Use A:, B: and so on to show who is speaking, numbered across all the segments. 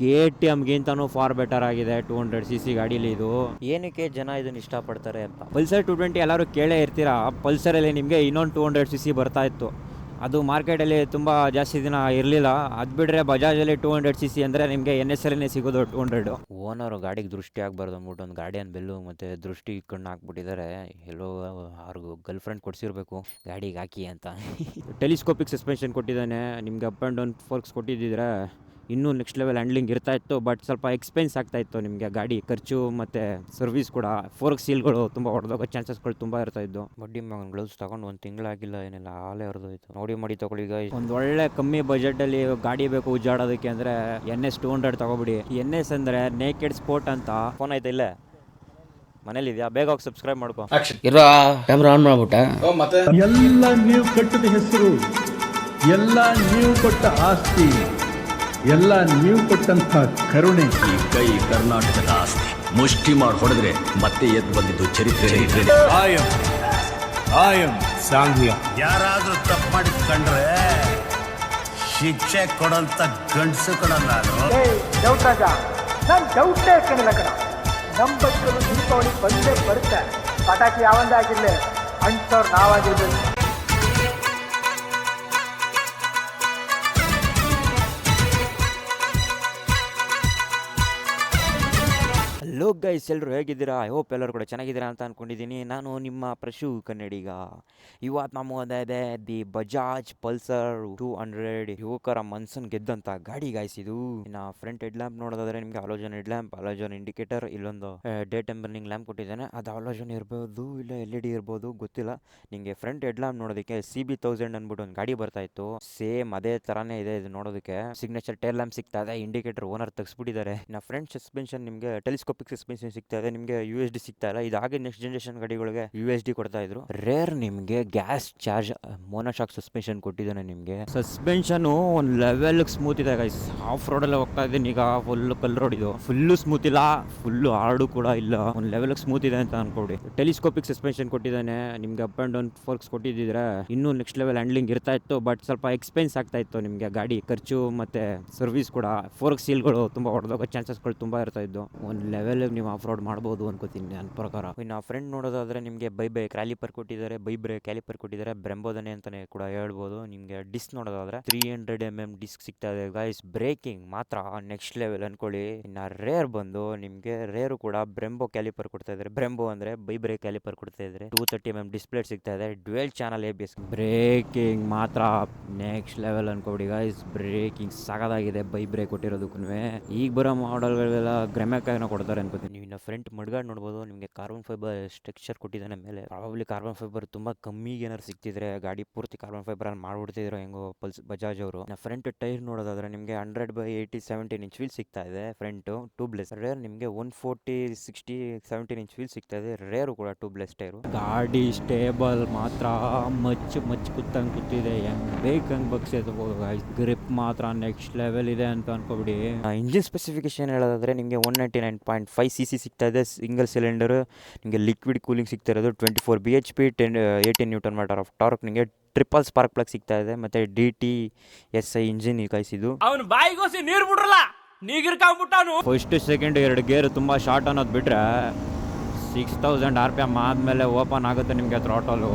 A: K T ಎಮ್ಗಿಂತನೂ far better ಆಗಿದೆ two hundred C C ಗಾಡೀಲಿ ಇದು.
B: ಏನಕ್ಕೆ ಜನ ಇದನ್ನ ಇಷ್ಟಪಡ್ತಾರೆ ಅಂತ?
A: ಪಲ್ಸರ್ ಟು ಟ್ವೆಂಟಿ ಎಲ್ಲರೂ ಕೇಳೇ ಇರ್ತೀರಾ? ಪಲ್ಸರಲ್ಲಿ ನಿಮಗೆ ಇನ್ನೊಂದು ಟೂ ಹಂಡ್ರೆಡ್ ಸಿ ಸಿ ಬರ್ತಾ ಇತ್ತು. ಅದು ಮಾರ್ಕೆಟಲ್ಲಿ ತುಂಬ ಜಾಸ್ತಿ ದಿನ ಇರಲಿಲ್ಲ. ಅದು ಬಿಟ್ಟರೆ ಬಜಾಜಲ್ಲಿ ಟೂ ಹಂಡ್ರೆಡ್ ಸಿ ಸಿ ಅಂದರೆ ನಿಮಗೆ ಎನ್ ಎಸ್ ಎಲ್ನೇ ಸಿಗೋದು ಟೂ ಹಂಡ್ರೆಡು
B: ಓನರು ಗಾಡಿಗೆ ದೃಷ್ಟಿ ಆಗಬಾರ್ದು ಅಂದ್ಬಿಟ್ಟು ಒಂದು ಗಾರ್ಡಿಯನ್ ಬೆಲ್ಲು ಮತ್ತು ದೃಷ್ಟಿ ಕಣ್ಣು ಹಾಕ್ಬಿಟ್ಟಿದ್ದಾರೆ ಎಲ್ಲೋ ಅವ್ರಿಗೂ ಗರ್ಲ್ ಫ್ರೆಂಡ್ ಕೊಡಿಸಿರ್ಬೇಕು. ಗಾಡಿಗೆ ಹಾಕಿ ಅಂತ.
A: ಟೆಲಿಸ್ಕೋಪಿಕ್ ಸಸ್ಪೆನ್ಷನ್ ಕೊಟ್ಟಿದ್ದಾನೆ. ನಿಮಗೆ ಅಪ್ ಆ್ಯಂಡ್ ಡೌನ್ ಫೋರ್ಕ್ಸ್ ಕೊಟ್ಟಿದ್ದಿದ್ರೆ ಇನ್ನೂ ನೆಕ್ಸ್ಟ್ ಲೆವೆಲ್ ಹ್ಯಾಂಡ್ಲಿಂಗ್ ಇರ್ತಾ ಇತ್ತು ಬಟ್ ಸ್ವಲ್ಪ ಎಕ್ಸ್ಪೆನ್ಸ್ ಆಗ್ತಾ ಇತ್ತು ನಿಮಗೆ ಗಾಡಿ ಖರ್ಚು ಮತ್ತು ಸರ್ವಿಸ್ ಕೂಡ. ಫೋರ್ಕ್ ಸೀಲ್ಗಳು ತುಂಬ ಹೊಡೆದೋಗೋ ಚಾನ್ಸಸ್ಗಳು ತುಂಬ ಇರ್ತಾ ಇದ್ದು
B: ಬಡ್ಡಿ ಮಗನ ಗ್ಲೌಸ್ ತಗೊಂಡು ಒಂದು ತಿಂಗಳಾಗಿಲ್ಲ ಏನಿಲ್ಲ ಹಾಲೇ ಹರಿದೋಯ್ತು ನೋಡಿ ಮಾಡಿ ತಗೊಳ್ಳಿ ಈಗ
A: ಒಂದು ಒಳ್ಳೆ ಕಮ್ಮಿ ಬಜೆಟಲ್ಲಿ ಗಾಡಿ ಬೇಕು ಉಜ್ಜಾಡೋದಕ್ಕೆ ಅಂದರೆ ಎನ್ ಎಸ್ ಟೂ ಹಂಡ್ರೆಡ್ ತಗೊಬಿಡಿ. ಎನ್ ಎಸ್ ಅಂದರೆ ನೇಕೆಡ್ ಸ್ಪೋರ್ಟ್ ಅಂತ.
B: ಫೋನ್ ಆಯ್ತಾ ಇಲ್ಲೇ? ಮನೇಲಿದ್ಯಾ ಬೇಗ ಹೋಗಿ ಸಬ್ಸ್ಕ್ರೈಬ್ ಮಾಡ್ಕೊ.
C: ಇರೋ ಕ್ಯಾಮ್ರಾ ಆನ್ ಮಾಡ್ಬಿಟ್ಟ.
D: ಎಲ್ಲ ನೀವು ಕಟ್ಟಿದ ಹೆಸರು ಎಲ್ಲ ನೀವು ಕೊಟ್ಟ ಆಸ್ತಿ. ಎಲ್ಲ ನೀವು ಕೊಟ್ಟಂತ ಕರುಣೆ.
E: ಈ ಕೈ ಕರ್ನಾಟಕದ ಆಸ್ತಿ. ಮುಷ್ಟಿ ಮಾಡಿ ಹೊಡೆದ್ರೆ ಮತ್ತೆ ಎದ್ದು ಬಂದಿದ್ದು ಚರಿತ್ರೆ.
D: ಆಯಂ ಆಯಂ ಸಾಂಘ್ಯ.
F: ಯಾರಾದ್ರೂ ತಪ್ಪು ಮಾಡಿದ್ ಕಂಡ್ರೆ ಶಿಕ್ಷೆ ಕೊಡಂತ ಗಂಡಸು ಕೂಡ ನಾನು
G: ಡೌಟ್ ರಾಜ ನಾನು ಡೌಟೇ ಹಾಕೊಂಡಿಲ್ಲ ಕಣ ನಮ್ಮ ಬದುಕಲು ದೀಪಾವಳಿ ಬಂದೇ ಬರುತ್ತೆ. ಪಟಾಕಿ ಯಾವಂದಾಗಿರ್ಲಿ ಅಂಟವ್ರು ನಾವಾಗಿರ್ಬೇಕು.
B: ಹಲೋ ಗೈಸ್ ಎಲ್ಲರೂ ಹೇಗಿದ್ದೀರಾ? ಐ ಹೋಪ್ ಎಲ್ಲರೂ ಕೂಡ ಚೆನ್ನಾಗಿದ್ದೀರಾ ಅಂತ ಅಂದ್ಕೊಂಡಿದ್ದೀನಿ ನಾನು ನಿಮ್ಮ ಪ್ರಶು ಕನ್ನಡಿಗ ಇವತ್ತು ನಾವು ಇದೆ the Bajaj Pulsar two hundred ಯುವಕರ ಮನ್ಸನ್ ಗೆದ್ದಂತ ಗಾಡಿ ಗಾಯ್ಸ್ ಇದು. ಫ್ರಂಟ್ ಹೆಡ್ ಲ್ಯಾಂಪ್ ನೋಡೋದಾದ್ರೆ ನಿಮಗೆ halogen head lamp halogen indicator ಇಲ್ಲೊಂದು ಡೇ ಟೈಮ್ ಬರ್ನಿಂಗ್ ಲ್ಯಾಂಪ್ ಕೊಟ್ಟಿದ್ದಾನೆ. ಅದು ಅಲೋಜನ್ ಇರ್ಬೋದು, ಇಲ್ಲ ಎಲ್ ಇ ಡಿ ಇರ್ಬೋದು, ಗೊತ್ತಿಲ್ಲ. ನಿಮಗೆ ಫ್ರಂಟ್ ಹೆಡ್ ಲ್ಯಾಂಪ್ ನೋಡೋದಕ್ಕೆ ಸಿ ಬಿ ತೌಸಂಡ್ ಅಂದ್ಬಿಟ್ಟು ಒಂದು ಗಾಡಿ ಬರ್ತಾ ಇತ್ತು. ಸೇಮ್ ಅದೇ ತರಾನೇ ಇದೆ ಇದು ನೋಡೋದಕ್ಕೆ. ಸಿಗ್ನೇಚರ್ ಟೇಲ್ ಲ್ಯಾಂಪ್ ಸಿಗ್ತಾ ಇದೆ ಇಂಡಿಕೇಟರ್ ಓನರ್ ತೆಗೆಸ್ಬಿಟ್ಟಿದ್ದಾರೆ. ನಾ ಫ್ರಂಟ್ ಸಸ್ಪೆನ್ಷನ್ ನಿಮಗೆ ಟೆಲಿಸ್ಕೋಪಿಕ್ ಸಸ್ಪೆನ್ಷನ್ ಸಿಗ್ತಾ ಇದೆ ನಿಮಗೆ ಯು ಎಸ್ ಡಿ ಸಿಗ್ತಾ ಇಲ್ಲ ಇದಾಗಿ ನೆಕ್ಸ್ಟ್ ಜನರೇಷನ್ ಗಾಡಿಗಳಿಗೆ ಯು ಎಸ್ ಡಿ ಕೊಡ್ತಾ ಇದ್ರು ರೇರ್ ನಿಮಗೆ ಗ್ಯಾಸ್ ಚಾರ್ಜ್ ಮೋನೋಶಾಕ್ ಸಸ್ಪೆನ್ಷನ್ ಕೊಟ್ಟಿದ್ದಾನೆ ನಿಮಗೆ.
A: ಸಸ್ಪೆನ್ಷನ್ ಒಂದು ಲೆವೆಲ್ ಸ್ಮೂತ್ ಇದೆ ಆಫ್ ಆಫ್ ಎಲ್ಲ ಹೋಗ್ತಾ ಇದ್ದೀನಿ. ಈಗ ಫುಲ್ ಕಲ್ ರೋಡ್ ಇದು. ಫುಲ್ಲು ಸ್ಮೂತ್ ಇಲ್ಲ. ಫುಲ್ಲು ಹಾರ್ಡು ಕೂಡ ಇಲ್ಲ. ಒಂದು ಲೆವೆಲ್ ಸ್ಮೂತ್ ಇದೆ ಅಂತ ಅನ್ಕೊಡಿ. ಟೆಲಿಸ್ಕೋಪಿಕ್ ಸಸ್ಪೆನ್ಷನ್ ಕೊಟ್ಟಿದ್ದಾನೆ. ನಿಮ್ಗೆ ಅಪ್ ಅಂಡ್ ಡೌನ್ ಫೋರ್ಕ್ಸ್ ಕೊಟ್ಟಿದ್ದಿದ್ರೆ ಇನ್ನೂ ನೆಕ್ಸ್ಟ್ ಲೆವೆಲ್ ಹ್ಯಾಂಡ್ಲಿಂಗ್ ಇರ್ತಾ ಇತ್ತು. ಬಟ್ ಸ್ವಲ್ಪ ಎಕ್ಸ್ಪೆನ್ಸ್ ಆಗ್ತಾ ಇತ್ತು ನಿಮಗೆ ಗಾಡಿ. ಖರ್ಚು ಮತ್ತೆ ಸರ್ವಿಸ್ ಕೂಡ. ಫೋರ್ಕ್ ಸೀಲ್ಗಳು ತುಂಬಾ ಹೊಡೆದೋಗೋ ಚಾನ್ಸಸ್ಗಳು ತುಂಬಾ ಇರ್ತಾ ಇದ್ದು. ಒಂದು ಲೆವೆಲ್ ನೀವು ಆಫ್ ರೋಡ್ ಮಾಡ್ಬೋದು ಅನ್ಕೋತೀನಿ ನನ್ನ ಪ್ರಕಾರ.
B: ಇನ್ನು ಫ್ರೆಂಡ್ ನೋಡೋದಾದ್ರೆ ನಿಮಗೆ ಬೈ ಬೈ ಕ್ಯಾಲಿಪರ್ ಕೊಟ್ಟಿದ್ದಾರೆ, ಬೈ ಬ್ರೇ ಕ್ಯಾಲಿಪರ್ ಕೊಟ್ಟಿದ್ದಾರೆ ಬ್ರೆಂಬೋದನೆ ಅಂತಾನೆ ಕೂಡ ಹೇಳ್ಬೋದು. ನಿಮಗೆ ಡಿಸ್ಕ್ ನೋಡೋದಾದ್ರೆ three hundred M M disc ಸಿಗ್ತಾ ಇದೆ. ಗೈಸ್ ಬ್ರೇಕಿಂಗ್ ಮಾತ್ರ ನೆಕ್ಸ್ಟ್ ಲೆವೆಲ್ ಅನ್ಕೊಳ್ಳಿ. ಇನ್ನು ರೇರ್ ಬಂದು ನಿಮಗೆ ರೇರು ಕೂಡ ಬ್ರೆಂಬೋ ಕ್ಯಾಲಿಪರ್ ಕೊಡ್ತಾ ಇದ್ದಾರೆ. ಬ್ರೆಂಬೋ ಅಂದ್ರೆ ಬೈ ಬ್ರೇ ಕ್ಯಾಲಿಪರ್ ಕೊಡ್ತಾ ಇದ್ದಾರೆ. Two thirty M M display ಸಿಗ್ತಾ ಇದೆ. Dual channel A B S
A: braking ಮಾತ್ರ ನೆಕ್ಸ್ಟ್ ಲೆವೆಲ್ ಅನ್ಕೊಬಿಡಿ ಗೈಸ್ ಬ್ರೇಕಿಂಗ್ ಸಾಕಾಗಿದೆ ಬೈ ಬ್ರೇಕ್ ಕೊಟ್ಟಿರೋದಕ್ಕೂ ಈಗ ಬರೋ ಮಾಡೆಲ್ಗಳೆಲ್ಲ ಗ್ರೆಮೆಕಾಯಿನ ಕೊಡ್ತಾರೆ. ಅನ್ಕೋತೀನಿ.
B: ನೀವು ಇನ್ನು ಫ್ರಂಟ್ ಮಡ್ಗಾಡ್ ನೋಡ್ಬೋದು ನಿಮಗೆ ಕಾರ್ಬನ್ ಫೈಬರ್ ಸ್ಟ್ರಕ್ಚರ್ ಕೊಟ್ಟಿದ್ದಾನೆ ಮೇಲೆ. ಪ್ರಾಬಬ್ಲಿ ಕಾರ್ಬನ್ ಫೈಬರ್ ತುಂಬಾ ಕಮ್ಮಿಗೆ ಏನಾರು ಸಿಗ್ತಿದ್ರೆ ಗಾಡಿ ಪೂರ್ತಿ ಕಾರ್ಬನ್ ಫೈಬರ್ ಅಲ್ಲಿ ಮಾಡ್ಬಿಡ್ತಿದ್ರು ಹೆಂಗೋ ಪಲ್ಸ್ ಬಜಾಜ್ ಅವರು. ಫ್ರಂಟ್ ಟೈರ್ ನೋಡೋದಾದ್ರೆ ನಿಮಗೆ hundred by eighty seventeen inch wheel ಸಿಗ್ತಾ ಇದೆ ಫ್ರಂಟ್ ಟೂಬ್ಲೆಸ್ ರೇರ್ ನಿಮಗೆ one forty sixty seventeen inch wheel ಸಿಗ್ತಾ ಇದೆ ರೇರು ಕೂಡ ಟೂಬ್ಲೆಸ್ ಟೈರು
A: ಗಾಡಿ ಸ್ಟೇಬಲ್ ಮಾತ್ರ ಮಚ್ಚು ಮಚ್ಚು ಕುತ್ತಂಗ್ ಕುತ್ತಿದೆ ಹೆಂಗ್ ಬೇಕು ಬಗ್ಸೆತ್ಬೋದು ಗಾಯ್ಸ್ ಗ್ರಿಪ್ ಮಾತ್ರ ನೆಕ್ಸ್ಟ್ ಲೆವೆಲ್ ಇದೆ ಅಂತ ಅನ್ಕೋಬಿಡಿ.
B: ಇಂಜಿನ್ ಸ್ಪೆಸಿಫಿಕೇಶನ್ ಹೇಳೋದಾದ್ರೆ ನಿಮಗೆ one ninety nine point five C C ಸಿಗ್ತಾ ಇದೆ ಸಿಂಗಲ್ ಸಿಲಿಂಡರ್ ನಿಮಗೆ ಲಿಕ್ವಿಡ್ ಕೂಲಿಂಗ್ ಸಿಗ್ತಾ ಇರೋದು twenty four B H P ten eighteen newton meter of torque ನಿಮಗೆ ಟ್ರಿಪಲ್ ಸ್ಪಾರ್ಕ್ ಪ್ಲಗ್ ಸಿಗ್ತಾ ಇದೆ ಮತ್ತು D T S I engine ಕಾಯಿಸಿದ್ದು
H: ಅವನು ಬಾಯಿಗೋಸಿ ನೀರು ಬಿಡ್ರಲ್ಲ ನೀಗಿರ್ಕಾಗ್ಬಿಟ್ಟಾನು
A: ಫಸ್ಟ್ ಸೆಕೆಂಡ್ ಎರಡು ಗೇರ್ ತುಂಬ ಶಾರ್ಟ್ ಅನ್ನೋದು ಬಿಟ್ರೆ six thousand R P M ಆದಮೇಲೆ ಓಪನ್ ಆಗುತ್ತೆ ನಿಮಗೆ ಥ್ರಾಟಲು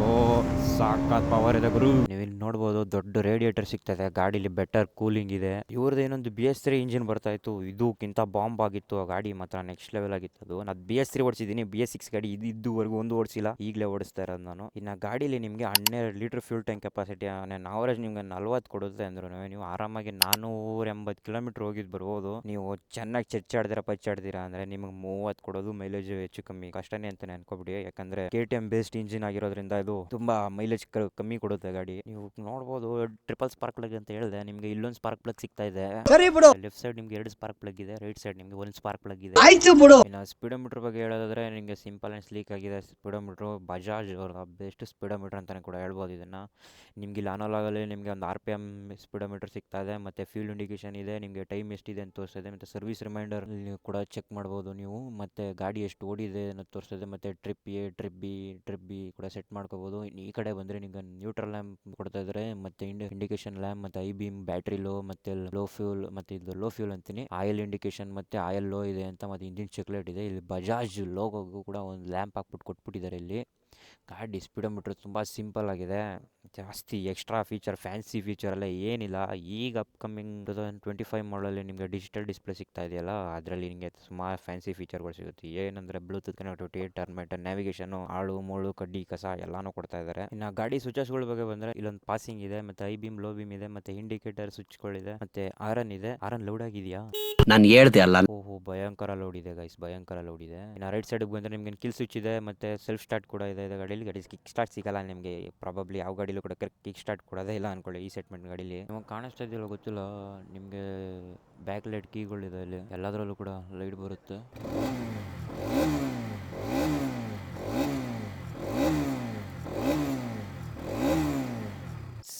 A: ಸಾಕಾತ್ ಪವರ್ ಇದೆ ಗುರು.
B: ನೀವು ಇಲ್ಲಿ ನೋಡ್ಬೋದು ದೊಡ್ಡ ರೇಡಿಯೇಟರ್ ಸಿಗ್ತದೆ, ಗಾಡಿಲಿ ಬೆಟರ್ ಕೂಲಿಂಗ್ ಇದೆ. ಇವ್ರದ್ದು ಏನೊಂದು ಬಿ ಎಸ್ ತ್ರೀ ಇಂಜಿನ್ ಬರ್ತಾ ಇತ್ತು, ಇದಕ್ಕಿಂತ ಬಾಂಬ್ ಆಗಿತ್ತು, ಆ ಗಾಡಿ ಮಾತ್ರ ನೆಕ್ಸ್ಟ್ ಲೆವೆಲ್ ಆಗಿತ್ತು ಅದು. ನಾನು ಬಿ ಎಸ್ ತ್ರೀ ಓಡಿಸಿದ್ದೀನಿ ಬಿ ಎಸ್ ಸಿಕ್ಸ್ ಗಾಡಿ ಇದು ಇದುವರೆಗೂ ಒಂದು ಓಡಿಸಿಲ್ಲ, ಈಗಲೇ ಓಡಿಸ್ತಾ ಇರೋದು ನಾನು. ಇನ್ನು ಗಾಡಿಲಿ ನಿಮಗೆ ಹನ್ನೆರಡು litre fuel tank capacity average ನಿಮ್ಗೆ ನಲ್ವತ್ತು ಕೊಡುತ್ತೆ ಅಂದ್ರು ನೀವು. ಆರಾಮಾಗಿ ನಾನೂರ ಎಂಬತ್ತು ಕಿಲೋಮೀಟರ್ ಹೋಗಿದ್ದು ಬರ್ಬೋದು. ನೀವು ಚೆನ್ನಾಗಿ ಚೆಚ್ಚಾಡ್ದಿರ ಪಚ್ಚಾಡ್ದಿರಾ ಅಂದ್ರೆ ನಿಮಗೆ ಮೂವತ್ತು ಕೊಡೋದು ಮೈಲೇಜ್ ಹೆಚ್ಚು ಕಮ್ಮಿ. ಕಷ್ಟನೇ ಅಂತಾನೆ ಅನ್ಕೋಬಿಡಿ ಯಾಕಂದ್ರೆ K T M based engine ಆಗಿರೋದ್ರಿಂದ ಇದು ತುಂಬಾ ಮೈಲೇಜ್ ಕಮ್ಮಿ ಕೊಡುತ್ತೆ ಗಾಡಿ. ನೀವು ನೋಡ್ಬೋದು ಟ್ರಿಪಲ್ ಸ್ಪಾರ್ಕ್ ಪ್ಲಗ್ ಅಂತ ಹೇಳಿದೆ ನಿಮಗೆ ಇಲ್ಲೊಂದು ಸ್ಪಾರ್ಕ್ ಪ್ಲಗ್ ಸಿಗ್ತಾ ಇದೆ. ಲೆಫ್ಟ್ ಸೈಡ್ ನಿಮ್ಗೆ ಎರಡು ಸ್ಪಾರ್ಕ್ ಪ್ಲಗ್ ಇದೆ ರೈಟ್ ಸೈಡ್ ನಿಮ್ಗೆ ಒಂದು ಸ್ಪಾರ್ಕ್ ಪ್ಲಗ್ ಇದೆ. ಇನ್ನು ಸ್ಪೀಡೋಮೀಟರ್ ಬಗ್ಗೆ ಹೇಳೋದಾದ್ರೆ ನಿಮಗೆ ಸಿಂಪಲ್ ಅಂಡ್ ಸ್ಲೀಕ್ ಆಗಿದೆ ಸ್ಪೀಡೋಮೀಟರ್ ಬಜಾಜ್ ಅವರ ಬೆಸ್ಟ್ ಸ್ಪೀಡೋಮೀಟರ್ ಅಂತಾನೆ ಕೂಡ ಹೇಳ್ಬೋದು ಇದನ್ನ. ನಿಮ್ಗೆ ಇಲ್ಲಿ ಅನಲಾಗಲ್ಲಿ ನಿಮಗೆ ಒಂದು ಆರ್ ಪಿ ಎಂ ಸ್ಪೀಡೋಮೀಟರ್ ಸಿಗ್ತಾ ಇದೆ ಮತ್ತೆ ಫ್ಯೂಲ್ ಇಂಡಿಕೇಶನ್ ಇದೆ ನಿಮಗೆ ಟೈಮ್ ಎಷ್ಟಿದೆ ಅಂತ ತೋರಿಸ್ತದೆ ಮತ್ತೆ ಸರ್ವಿಸ್ ರಿಮೈಂಡರ್ ಕೂಡ ಚೆಕ್ ಮಾಡ್ಬೋದು ನೀವು ಮತ್ತೆ ಗಾಡಿ ಎಷ್ಟು ಓಡಿದೆ ಅನ್ನೋದು ತೋರಿಸ್ತದೆ ಮತ್ತೆ trip A trip B trip B ಕೂಡ ಸೆಟ್ ಮಾಡ್ಕೋಬಹುದು ಈ ಕಡೆ ಬಂದರೆ ನಿಮಗೆ ನ್ಯೂಟ್ರಲ್ ಲ್ಯಾಂಪ್ ಕೊಡ್ತಾ ಇದ್ದಾರೆ ಮತ್ತೆ ಇಂಡಿಕೇಶನ್ ಲ್ಯಾಂಪ್ ಮತ್ತೆ ಐ ಬೀಮ್ ಬ್ಯಾಟ್ರಿ ಲೋ ಮತ್ತೆ ಲೋ ಫ್ಯೂಲ್ ಮತ್ತೆ ಇದು ಲೋ ಫ್ಯೂಲ್ ಅಂತೀನಿ. ಆಯಿಲ್ ಇಂಡಿಕೇಶನ್ ಮತ್ತೆ ಆಯಿಲ್ ಲೋ ಇದೆ ಅಂತ ಮತ್ತೆ ಇಂಜಿನ್ ಚೆಕ್ಲೇಟ್ ಇದೆ. ಇಲ್ಲಿ ಬಜಾಜ್ ಲೋಗೋಗೂ ಕೂಡ ಒಂದು ಲ್ಯಾಂಪ್ ಹಾಕ್ಬಿಟ್ಟು ಕೊಟ್ಬಿಟ್ಟಿದ್ದಾರೆ ಇಲ್ಲಿ. ಗಾಡಿ ಸ್ಪೀಡೋಮೀಟ್ರ್ ತುಂಬ ಸಿಂಪಲ್ ಆಗಿದೆ. ಜಾಸ್ತಿ ಎಕ್ಸ್ಟ್ರಾ ಫೀಚರ್ ಫ್ಯಾನ್ಸಿ ಫೀಚರ್ ಎಲ್ಲ ಏನಿಲ್ಲ. ಈಗ upcoming two thousand twenty five ಮಾಡಲಲ್ಲಿ ನಿಮಗೆ ಡಿಜಿಟಲ್ ಡಿಸ್ಪ್ಲೇ ಸಿಗ್ತಾ ಇದೆಯಲ್ಲ ಅದರಲ್ಲಿ ನಿಮಗೆ ಸುಮಾರು ಫ್ಯಾನ್ಸಿ ಫೀಚರ್ಗಳು ಸಿಗುತ್ತೆ. ಏನಂದರೆ ಬ್ಲೂಟೂತ್ ಕನೆಕ್ಟಿವಿಟಿ ಟರ್ಮೆಟ್ ನ್ಯಾವಿಗೇಷನು ಆಳು ಮೂಳು ಕಡ್ಡಿ ಕಸ ಎಲ್ಲಾನು ಕೊಡ್ತಾ ಇದ್ದಾರೆ ಇನ್ನು ಗಾಡಿ ಸ್ವಿಚಸ್ಗಳ ಬಗ್ಗೆ ಬಂದರೆ ಇಲ್ಲೊಂದು ಪಾಸಿಂಗ್ ಇದೆ ಮತ್ತೆ ಐ ಬೀಮ್ ಲೋ ಬೀಮ್ ಇದೆ ಮತ್ತೆ ಇಂಡಿಕೇಟರ್ ಸ್ವಿಚ್ಗಳಿದೆ ಮತ್ತೆ ಆರನ್ ಇದೆ. ಆರನ್ ಲೌಡ್ ಆಗಿದೆಯಾ?
C: ನಾನು ಹೇಳ್ದೆ ಅಲ್ಲ.
B: ಓಹೋ ಭಯಂಕರ ಲೋಡ್ ಇದೆ ಗೈಸ್ ಭಯಂಕರ ಲೋಡ್ ಇದೆ. ಇನ್ನು ರೈಟ್ ಸೈಡ್ಗೆ ಬಂದರೆ ನಿಮಗೆ ಕಿಲ್ ಸ್ವಿಚ್ ಇದೆ ಮತ್ತೆ ಸೆಲ್ಫ್ ಸ್ಟಾರ್ಟ್ ಕೂಡ ಇದೆ. ಇದು ಗಾಡೀಲಿ ಗಾಡಿ ಕಿಕ್ ಸ್ಟಾರ್ಟ್ ಸಿಗಲ್ಲ ನಿಮಗೆ ಪ್ರಾಬಬ್ಲಿ ಯಾವ ಗಾಡಿಲೂ ಕೂಡ ಕಿಕ್ ಸ್ಟಾರ್ಟ್ ಕೊಡೋದೇ ಇಲ್ಲ ಅನ್ಕೊಳ್ಳಿ ಈ ಸೆಟ್ಮೆಂಟ್ ಗಾಡೀಲಿ. ನಿಮಗೆ ಕಾಣಿಸ್ತಾ ಇದೆಯಲ್ಲ ಗೊತ್ತಿಲ್ಲ, ನಿಮಗೆ ಬ್ಯಾಕ್ ಲೈಟ್ ಕೀಗಳಿದೆ ಇಲ್ಲಿ ಎಲ್ಲದರಲ್ಲೂ ಕೂಡ ಲೈಟ್ ಬರುತ್ತೆ.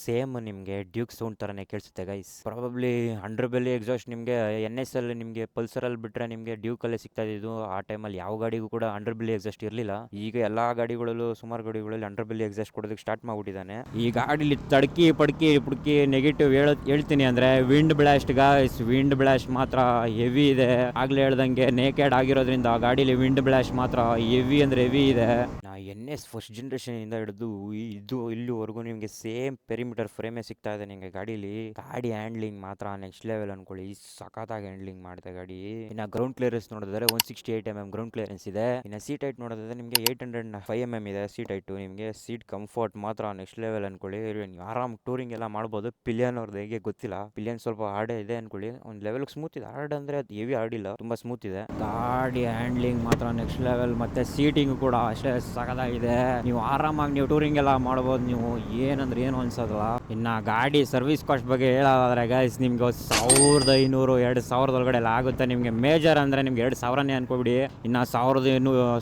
B: ಸೇಮ್ ನಿಮಗೆ ಡ್ಯೂಕ್ ಸೌಂಡ್ ಥರನೇ ಕೇಳಿಸುತ್ತೆ guys probably under belly exhaust ನಿಮಗೆ ಎನ್ ಎಸ್ ಅಲ್ಲಿ ನಿಮಗೆ ಪಲ್ಸರಲ್ಲಿ ಬಿಟ್ಟರೆ ನಿಮಗೆ ಡ್ಯೂಕಲ್ಲೇ ಸಿಗ್ತಾ ಇದ್ದು ಆ ಟೈಮಲ್ಲಿ ಯಾವ ಗಾಡಿಗೂ ಕೂಡ ಅಂಡರ್ ಬೆಲ್ಲಿ ಎಕ್ಸಾಸ್ಟ್ ಇರಲಿಲ್ಲ. ಈಗ ಎಲ್ಲ ಗಾಡಿಗಳಲ್ಲೂ ಸುಮಾರು ಗಾಡಿಗಳಲ್ಲಿ ಅಂಡರ್ ಬೆಲ್ಲಿ ಎಕ್ಸಾಸ್ಟ್ ಕೊಡೋದಕ್ಕೆ ಸ್ಟಾರ್ಟ್ ಮಾಡಿಬಿಟ್ಟಿದ್ದಾನೆ.
A: ಈ ಗಾಡಿಲಿ ತಡಕಿ ಪಡ್ಕಿ ಪುಡ್ಕಿ ನೆಗೆಟಿವ್ ಹೇಳ ಹೇಳ್ತೀನಿ ಅಂದ್ರೆ wind blast guys wind blast ಮಾತ್ರ ಹೆವಿ ಇದೆ. ಆಗ್ಲೇ ಹೇಳ್ದಂಗೆ ನೇಕೆಡ್ ಆಗಿರೋದ್ರಿಂದ ಆ ಗಾಡಿಲಿ ವಿಂಡ್ ಬ್ಲಾಸ್ಟ್ ಮಾತ್ರ ಹೆವಿ ಅಂದ್ರೆ ಹೆವಿ ಇದೆ.
B: ನಾ ಎನ್ ಎಸ್ ಫಸ್ಟ್ ಜನ್ರೇಷನಿಂದ ಹಿಡಿದು ಇದು ಇಲ್ಲಿವರೆಗೂ ನಿಮಗೆ ಸೇಮ್ ಪೆರಿಮೀಟರ್ ಫ್ರೇಮೇ ಸಿಗ್ತಾ ಇದೆ ನಿಮಗೆ ಗಾಡೀಲಿ. ಗಾಡಿ ಹ್ಯಾಂಡ್ಲಿಂಗ್ ಮಾತ್ರ ನೆಕ್ಸ್ಟ್ ಲೆವೆಲ್ ಅನ್ಕೊಳ್ಳಿ. ಸಖತ್ತಾಗಿ ಹ್ಯಾಂಡ್ಲಿಂಗ್ ಮಾಡಿದೆ ಗಾಡಿ. ಇನ್ನ ಗ್ರೌಂಡ್ ಕ್ಲಿಯರೆನ್ಸ್ ನೋಡಿದ್ರೆ one sixty eight M M ground clearance ಇದೆ. ಇನ್ನ ಸೀಟ್ ಹೈಟ್ ನೋಡಿದ್ರೆ ನಿಮಗೆ eight hundred five M M ಇದೆ ಸೀಟ್ ಹೈಟು ನಿಮಗೆ ಸೀಟ್ ಕಂಫರ್ಟ್ ಮಾತ್ರ ನೆಕ್ಸ್ಟ್ ಲೆವೆಲ್ ಅನ್ಕೊಳ್ಳಿ. ನೀವು ಆರಾಮ್ ಟೂರಿಂಗ್ ಎಲ್ಲ ಮಾಡ್ಬೋದು. ಪಿಲಿಯನ್ ಅವ್ರದ್ದು ಹೇಗೆ ಗೊತ್ತಿಲ್ಲ. ಪಿಲಿಯನ್ ಸ್ವಲ್ಪ ಹಾರ್ಡ್ ಇದೆ ಅನ್ಕೊಳ್ಳಿ. ಒಂದು ಲೆವೆಲ್ ಸ್ಮೂತ್ ಇದೆ. ಹಾರ್ಡ್ ಅಂದ್ರೆ ಅದು ಹೆವಿ ಹಾರ್ಡಿಲ್ಲ ತುಂಬಾ ಸ್ಮೂತ್ ಇದೆ.
A: ಗಾಡಿ ಹ್ಯಾಂಡ್ಲಿಂಗ್ ಮಾತ್ರ ನೆಕ್ಸ್ಟ್ ಲೆವೆಲ್ ಮತ್ತೆ ಸೀಟಿಂಗ್ ಕೂಡ ಅಷ್ಟೇ ಸಗದಾಗಿದೆ ನೀವು ಆರಾಮಾಗಿ ನೀವು ಟೂರಿಂಗ್ ಎಲ್ಲ ಮಾಡ್ಬೋದು. ನೀವು ಏನಂದ್ರೆ ಏನು ಅನ್ಸೋದಿಲ್ಲ. ಇನ್ನು ಗಾಡಿ ಸರ್ವಿಸ್ ಕಾಸ್ಟ್ ಬಗ್ಗೆ ಹೇಳೋದಾದ್ರೆ ಗೈಸ್ ನಿಮ್ಗೆ ಸಾವಿರದ ಐನೂರು, ಎರಡು ಸಾವಿರದ ಒಳಗಡೆ ಎಲ್ಲ ಆಗುತ್ತೆ. ನಿಮಗೆ ಮೇಜರ್ ಅಂದರೆ ನಿಮ್ಗೆ ಎರಡು ಸಾವಿರನೇ ಅನ್ಕೊಬಿಡಿ. ಇನ್ನು ಸಾವಿರದ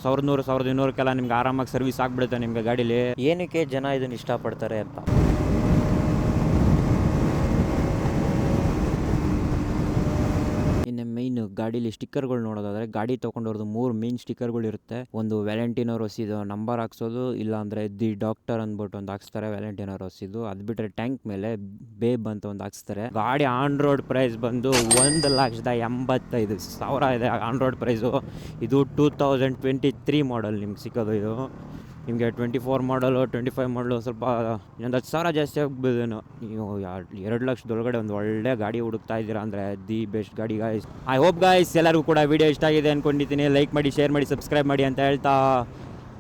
A: ಸಾವಿರದ ನೂರು, ಸಾವಿರದ ಇನ್ನೂರಕ್ಕೆಲ್ಲ ನಿಮ್ಗೆ ಆರಾಮಾಗಿ ಸರ್ವಿಸ್ ಆಗಿಬಿಡುತ್ತೆ ನಿಮ್ಗೆ ಗಾಡೀಲಿ.
B: ಏನಕ್ಕೆ ಜನ ಇದನ್ನ ಇಷ್ಟಪಡ್ತಾರೆ ಅಂತ
A: ಇನ್ನು ಮೈನ್ ಗಾಡೀಲಿ ಸ್ಟಿಕ್ಕರ್ಗಳು ನೋಡೋದಾದ್ರೆ ಗಾಡಿ ತೊಗೊಂಡವ್ರದ್ದು ಮೂರು ಮೇನ್ ಸ್ಟಿಕ್ಕರ್ಗಳು ಇರುತ್ತೆ. ಒಂದು ವ್ಯಾಲೆಂಟಿನೋ ರೋಸಿದು ನಂಬರ್ ಹಾಕ್ಸೋದು ಇಲ್ಲ ಅಂದರೆ ದಿ ಡಾಕ್ಟರ್ ಅಂದ್ಬಿಟ್ಟು ಒಂದು ಹಾಕ್ಸ್ತಾರೆ ವ್ಯಾಲೆಂಟಿನೋ ರೋಸಿದು ಅದು ಬಿಟ್ಟರೆ ಟ್ಯಾಂಕ್ ಮೇಲೆ ಬೇಬ್ ಅಂತ ಒಂದು ಹಾಕ್ಸ್ತಾರೆ. ಗಾಡಿ ಆನ್ ರೋಡ್ ಪ್ರೈಸ್ ಬಂದು ಒಂದು ಲಕ್ಷದ ಎಂಬತ್ತೈದು ಸಾವಿರ ಇದೆ ಆನ್ ರೋಡ್ ಪ್ರೈಸು ಇದು two thousand twenty three model ನಿಮ್ಗೆ ಸಿಗೋದು ಇದು. ನಿಮಗೆ twenty four model twenty five model ಸ್ವಲ್ಪ ಒಂದು ಹತ್ತು ಸಾವಿರ ಜಾಸ್ತಿ ಆಗ್ಬೋದೇನೋ ನೀವು ಎರಡು ಲಕ್ಷದೊಳಗಡೆ ಒಂದು ಒಳ್ಳೆ ಗಾಡಿ ಹುಡುಕ್ತಾ ಇದ್ದೀರಾ ಅಂದರೆ ದಿ ಬೆಸ್ಟ್ ಗಾಡಿ ಗಾಯ್ಸ್ ಐ ಹೋಪ್ ಗಾಯ್ಸ್ ಎಲ್ಲರಿಗೂ ಕೂಡ ವಿಡಿಯೋ ಇಷ್ಟ ಆಗಿದೆ ಅಂದ್ಕೊಂಡಿದ್ದೀನಿ ಲೈಕ್ ಮಾಡಿ ಶೇರ್ ಮಾಡಿ ಸಬ್ಸ್ಕ್ರೈಬ್ ಮಾಡಿ ಅಂತ ಹೇಳ್ತಾ.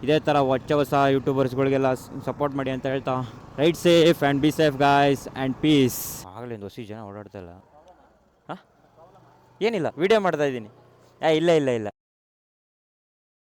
A: ಇದೇ ಥರ ಹೊಚ್ಚ ಹೊಸ ಯೂಟ್ಯೂಬರ್ಸ್ಗಳಿಗೆಲ್ಲ ಸಪೋರ್ಟ್ ಮಾಡಿ ಅಂತ ಹೇಳ್ತಾ. Ride safe and be safe guys and peace
B: ಆಗಲೇ ಒಂದು ಹೊಸ ಜನ ಓಡಾಡ್ತಾ ಇಲ್ಲ. ಹಾಂ? ಏನಿಲ್ಲ ವಿಡಿಯೋ ಮಾಡ್ತಾ ಇದ್ದೀನಿ. ಇಲ್ಲ ಇಲ್ಲ ಇಲ್ಲ.